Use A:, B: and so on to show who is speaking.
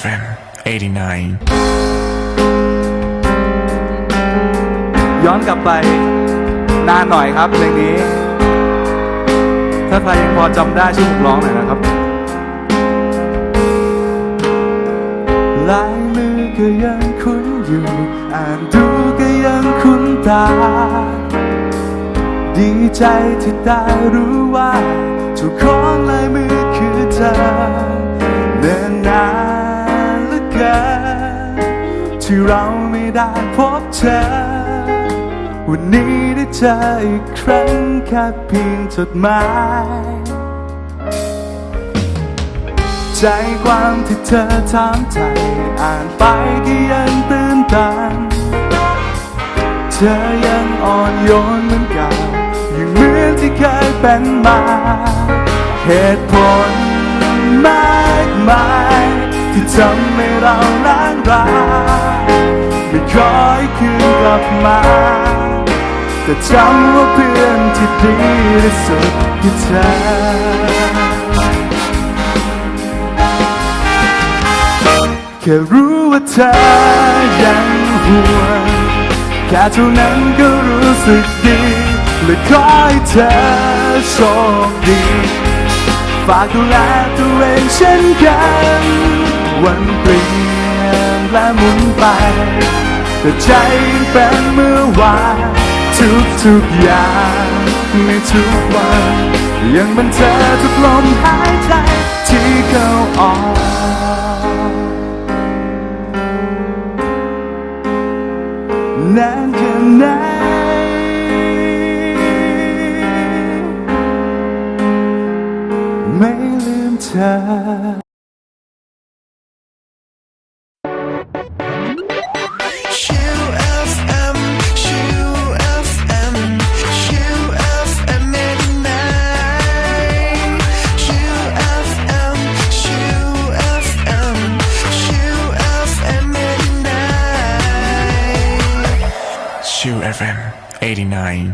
A: FM 89.
B: ย้อนกลับไปนานหน่อยครับเพลงนี้ ถ้าใครยังพอจำได้ช่วยผมร้องหน่อยนะครับลายมือก็ยังคุ้นอยู่ อ่านดูก็ยังคุ้นตา ดีใจที่ได้รู้ว่าเจ้าของลายมือคือเธอ ที่เราไม่ได้พบเธอ วันนี้ได้เจออีกครั้งแค่เพียงจดหมาย ใจความที่เธอถามใจอ่านไปก็ยังตื่นตัน เธอยังอ่อนโยนเหมือนเก่ายังเหมือนที่เคยเป็นมา เหตุผลมากมายที่ทำให้เราล้างรายไม่ขอให้ คืนกลับมาแต่จำว่าเพื่อนที่ดีที่สุดคือเธอแค่รู้ว่าเธอยังห่วงแค่เท่านั้นก็รู้สึกดีและขอให้เธอโชคดี ฝากดูแลตัวเองเช่นกัน วันเปลี่ยนและหมุนไป แต่ใจยังเป็นเมื่อวานทุกทุกอย่างในทุกวัน ยังเป็นเธอทุกลมหายใจที่เข้าออกนานแค่ไหนไม่ลืมเธอ
A: Q FM 89.